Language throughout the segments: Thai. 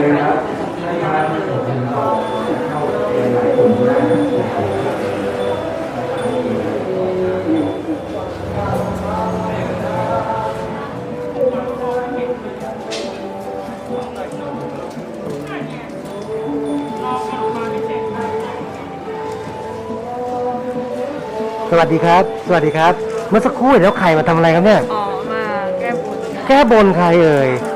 เลยนะครับให้ทานผมเข้าเข้าหลายคนได้สวัสดีครับ สวัสดีครับ เมื่อสักครู่เห็นแล้วไข่มาทำอะไรครับเนี่ย อ๋อ มาแก้บนแก้บนใครเอ่ยมาไว้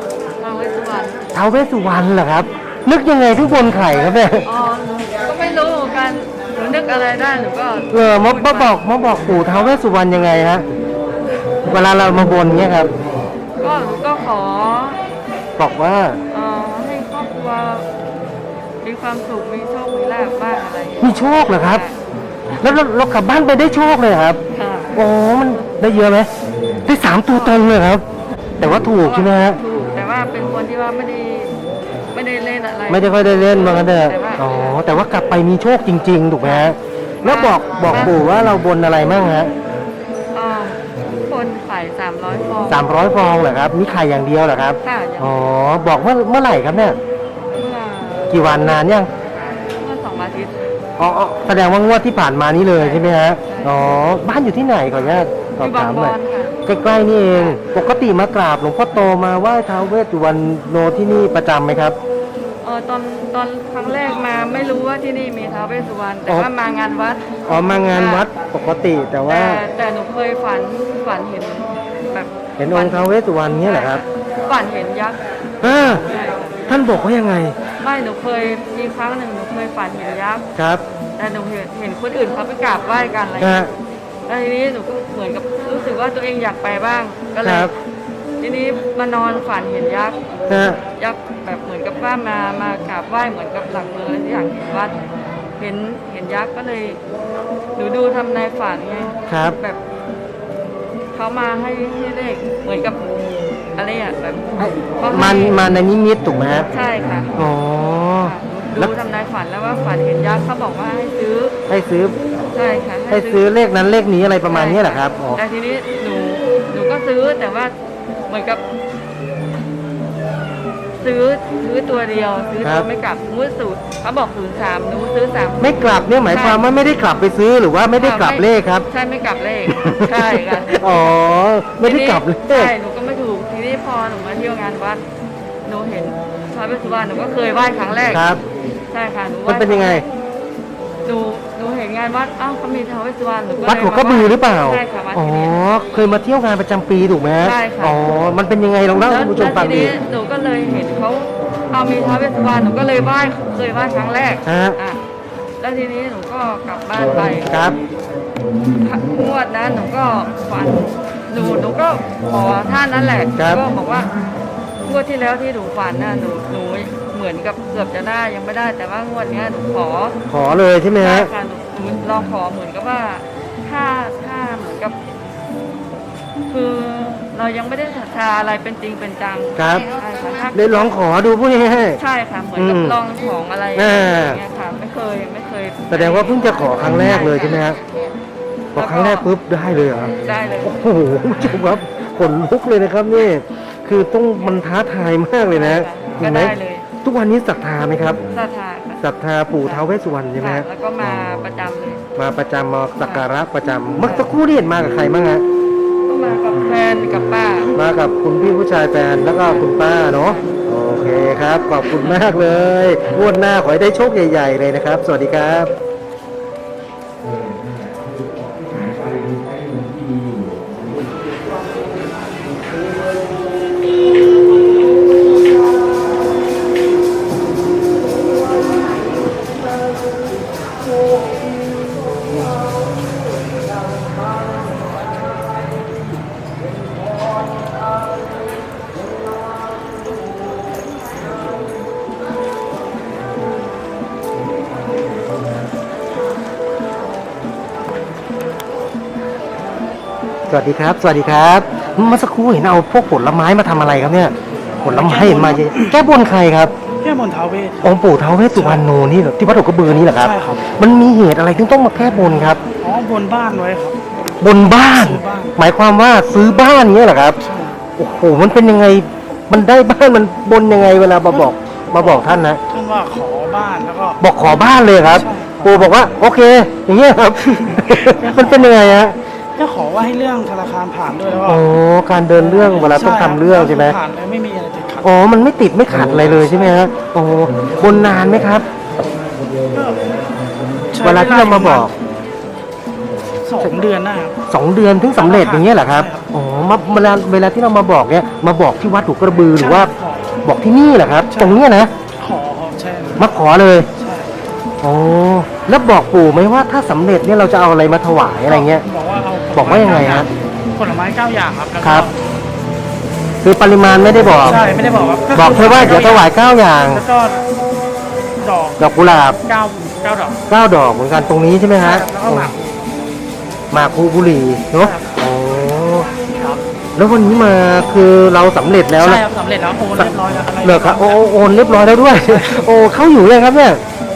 ทุกวันท้าวเวสสุวรรณเหรอครับ นึกยังไงถึงบนไข่ครับเนี่ยอ๋อหนูก็ไม่รู้เหมือนกันหนูนึกอะไรได้หนูก็เออมามาบอกมาบอกปู่ท้าวเวสสุวรรณยังไงฮะเวลาเรามาบนเนี่ยครับ ก็หนูก็ขอบอกว่าเอ่อให้ครอบครัวมีความสุขมีโชคมีลาภบ้างอะไรอย่างเงี้ยมีโชคเหรอครับ แล้วเราเรากลับบ้านไปได้โชคเลยเหรอครับ ค่ะโอ้มันได้เยอะไหมได้สามตัวตรงเลยครับ แต่ว่าถูกใช่ไหมฮะ ถูกแต่ว่า เป็นคนที่ว่าไม่ได้ไม่ได้เล่นอะไร ไม่ได้ค่อยได้เล่นมากันเถอะแต่ว่า อ๋อ แต่ว่ากลับไปมีโชคจริง ๆ ถูกไหมฮะ แล้วบอกบอกปู่ว่าเราบนอะไรมั่งฮะอ๋อคนขายสามร้อยฟองสามร้อยฟองเหรอครับมีไข่อย่างเดียวเหรอครับ ค่ะอย่างอ๋อ บอกเมื่อเมื่อไหร่ครับเนี่ย เมื่อกี่วันนานยัง เมื่อสองอาทิตย์อ๋ออ๋อแสดงว่างวดที่ผ่านมานี้เลยใช่ไหมฮะ อ๋อ บ้านอยู่ที่ไหนขออนุญาตสอบที่บางถามบหน่ออยลค่ะ ใกล้ๆนี่เองปกติมากราบหลวงพ่อโตมาไหว้ท้าวเวสสุวรรณโนที่นี่ประจำไหมครับ เออตอนตอนครั้งแรกมาไม่รู้ว่าที่นี่มีท้าวเวสสุวรรณแต่อ๋อ ว่ามางานวัดอ๋อมางานวัดปกติแต่ว่าแต่แต่หนูเคยฝันฝันเห็นแบบเห็นองค์ท้าวเวสสุวรรณเนี่ยเหรอครับฝันเห็นยักษ์อ่าใช่ค่ะท่านบอกว่ายังไงไม่หนูเคยมีครั้งหนึ่งหนูเคยฝันเห็นยักษ์ครับแต่หนูเห็นเห็นคนอื่นเขาไปกราบไหว้กันอะไรอย่างฮะเงี้ย แล้วทีนี้หนูก็เหมือนกับรู้สึกว่าตัวเองอยากไปบ้างก็เลคยรับทีนี้มานอนฝันเห็นยักษ์ฮะยักษ์แบบเหมือนกับว่ามามากราบไหว้เหมือนกับหลักเมืองอะไรที่อย่างเห็นวัดเห็นเห็นยักษ์ก็เลยหนูดูทำในายฝันไงครับแบบเขามาให้ให้เลขเหมือนกับอะไรอะแบบเขาให้มันมาในนิมิตถูกไหมฮะใช่ค่ะ อ๋อ ค่ะแล้วดูทำนายฝันแล้วว่าฝันเห็นยักษ์เขาบอกว่าให้ซื้อให้ซื้อใช่ค่ะให้ซื้อเลขนั้นเลขนี้อะไรประมาณนี้แหละครับอ๋อแต่ทีนี้หนูหนูก็ซื้อแต่ว่าเหมือนกับ ซื้อซื้อตัวเดียว ซื้อตัวไม่กลับมือสูตรเขาบอกศูนย์สามหนูซื้อสามไม่กลับเนี่ยหมายความว่าไม่ได้กลับไปซื้อหรือว่าไม่ได้กลับเลขครับ ใช่ไม่กลับเลขใช่ค่ะอ๋อไม่ได้กลับเลใช่ขหนูก็ไม่ถูกทีนี้พอหนูมาเที่ยวงานวัดห นูเห็นพระเวสสุวรรณหนูก็เคยไหว้ครั้งแรกครับ ใช่ค่ะหนูไหว้มันเป็นยังไง หนูหนูเห็นงานวัดอ้าวเขามีท้าวเวสสุวรรณหนูก็วัดหัวกระบือหรือเปล่า ใช่ค่ะวัดอ๋อ ที่นี่ เคยมาเที่ยวงานประจำปีถูกไหมฮะใช่ค่ะ อ๋อ มันเป็นยังไงลองเล่าให้คุณผู้ชมฟังแล้วทีดีนี้หนูก็เลยเห็นเขาเอามีท้าวเวสสุวรรณหนูก็เลยไหว้เคยไหว้ครั้งแรกฮะ อะแล้วทีนี้หนูก็กลับบ้านไปครับ งวดนั้นหนูก็ฝันหนูหนูก็ขอท่านนั่นแหละครับ ก็บอกว่าง วดที่แล้วที่หนูฝันน่ะหนูหนูเหมือนกับเกือบจะได้ยังไม่ได้ แต่ว่างวดเนี้ยหนูขอขอเลยใช่ไหมใช่ฮะ ค่ะหนูหนูลองขอเหมือนกับว่าถ้าถ้าเหมือนกับ คือเรายังไม่ได้ศรัทธาอะไรเป็นจริงเป็นจังครับ ใช่ค่ะถ้า ได้ลองขอดูพูดง่าย ใช่ค่ะ เหมือนกับอืมลองของอะไรออ่าย่างเงี้ยค่ะ ไม่เคยไม่เคยๆแสดงว่าเพิ่งจะขอครั้งแรกเลยใช่ไหมฮะพอครั้งแรกปุ๊บได้เลยเหรอได้เลย โอ้โหคุณผู้ชมครับขนลุกเลยนะครับนี่ คือต้องมันท้าทายมากเลยนะก็เห็นไหมได้เลย ทุกวันนี้ศรัทธาไหมครับศรัทธาค่ะศรัทธาปู่ท้าวเวสสุวรรณใช่ไหมค่ะฮะแล้วก็มาประจำเลยมาประจำมาสักการะประจำเมื่อสักครู่ที่เห็นมากับใครบ้างฮะก็มากับแฟนกับป้า มากับคุณพี่ผู้ชายแฟนแล้วก็คุณป้าเนาะโอเคครับขอบคุณมากเลยงวดหน้าขอให้ได้โชคใหญ่ ๆ เลยนะครับ สวัสดีครับ วัสดีครับ สวัสดีครับเมื่อสักครู่เห็นเอาพวกผลไม้มาทำอะไรครับเนี่ย ผลไม้เห็นมาเยอะแก้บนใครครับแก้บนท้าวเวสองค์ปู่ท้าวเวสสุวรรณโนนี่เหรอที่วัดหัวกระบือนี่เหรอครับใช่ครับ มันมีเหตุอะไรถึงต้องมาแก้บนครับอ๋อบนบ้านไว้ครับ บนบ้านซื้อบ้านหมายความว่าซื้อบ้านเงี้ยเหรอครับใช่โอ้โหมันเป็นยังไงมันได้บ้านมันบนยังไงเวลามาบอกมาบอกท่านนะท่านว่าขอบ้านแล้วก็บอกขอบ้านเลยครับใช่ปู่บอกว่า โอเค อย่างเงี้ยครับ มันเป็นยังไงฮะ ก็ขอว่าให้เรื่องธนาคารผ่านด้วยแล้วก็โอ้การเดินเรื่องเวลาต้องทำเรื่องใช่ไหมผ่านเลยไม่มีอะไรติดขัดอ๋อ มันไม่ติดไม่ขัดอะไรเลยใช่ไหมฮะโอ้บนนานไหมครับก็ใช้เวลาที่เรามาบอก สองเดือนนะครับ สองเดือนถึงสำเร็จอย่างเงี้ยเหรอครับใช่ครับอ๋อมาเวลาเวลาที่เรามาบอกเนี่ยมาบอกที่วัดถูกกระบือหรือว่าใช่ขอบอกที่นี่เหรอครับตรงเนี้ยนะขอใช่มาขอเลยใช่อ๋อ แล้วบอกปู่ไหมว่าถ้าสำเร็จเนี่ยเราจะเอาอะไรมาถวายอะไรเงี้ย บอกว่าเอาบอกว่ายังไงฮะผลไม้เก้าอย่างครับแล้วก็ครับ คือปริมาณไม่ได้บอก ใช่ไม่ได้บอกว่าบอกแค่ว่าเดี๋ยวถวายเก้าอย่าง แล้วก็ดอกดอกกุหลาบเก้าเก้าดอกเก้าดอกเหมือนกันตรงนี้ใช่ไหมฮะแล้วก็หมากหมากคูบุหรีเนาะครับอ๋อครับแล้ววันนี้มาคือเราสำเร็จแล้วใช่นะ ครับสำเร็จแล้วโอนเรียบร้อยแล้วอะไรเหรอครับโอ้โอ้โอนเรียบร้อยแล้วด้วย โอ้เข้าอยู่เลยครับเนี่ย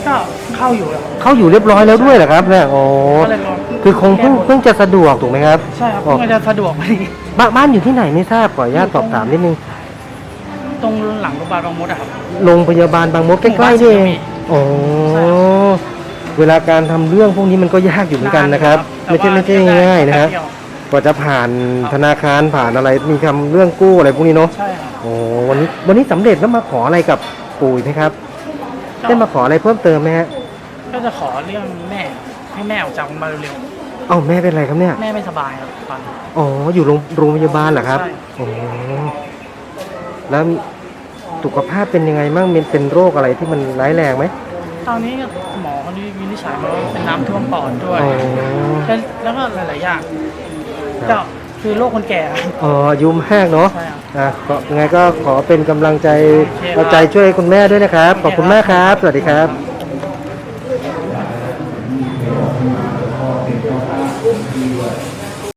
ก็ เข้าอยู่แล้วเข้าอยู่เรียบร้อยแล้วด้วยเหรอครับเนี่ยโอ้ก็เลยรอคือคงเพิ่งเพิ่งจะสะดวกถูกไหมครับใช่ครับอ๋อเพื่อจะสะดวกพอดีบ้านบ้านอยู่ที่ไหนไม่ทราบขออนุญาตสอบถามนิดนึงตรงหลังโรงพยาบาลบางมดอะครับโรงพยาบาลบางมดใกล้ๆนี่เองโอ้ใช่เวลาการทำเรื่องพวกนี้มันก็ยากอยู่เหมือนกันนะครับแต่ไม่ใช่ว่าไม่ใช่ง่ายๆนะครับแป๊บเดียวกว่าจะผ่านธนาคารผ่านอะไรมีคำเรื่องกู้อะไรพวกนี้เนาะใช่ครับโอ้วันนี้วันนี้สำเร็จแล้วมาขออะไรกับปู่อีกไหมครับ ได้มาขออะไรเพิ่มเติมไหมฮะ ก็จะขอเรื่องแม่ให้แม่ออกจากโรงพยาบาลเร็วเอ้าแม่เป็นไรครับเนี่ย ๆแม่ไม่สบายครับตอนนี้ อ๋อ อยู่โรงโรงพยาบาลเหรอครับใช่อ๋อแล้วสุขภาพเป็นยังไงบ้างเป็นเป็นโรคอะไรที่มันร้ายแรงไหมตอนนี้หมอคนนี้วินิจฉัยมาว่าเป็นน้ำท่วมปอดด้วย อ๋อ แล้วแล้วก็หลายๆอย่างครับ ก็คือโรคคนแก่อ๋ออายุมากเนาะใช่ครับ อะก็ยังไงก็ขอเป็นกำลังใจโอเคครับ เอาใจช่วยคุณแม่ด้วยนะครับ ขอบคุณมากครับ สวัสดีครับ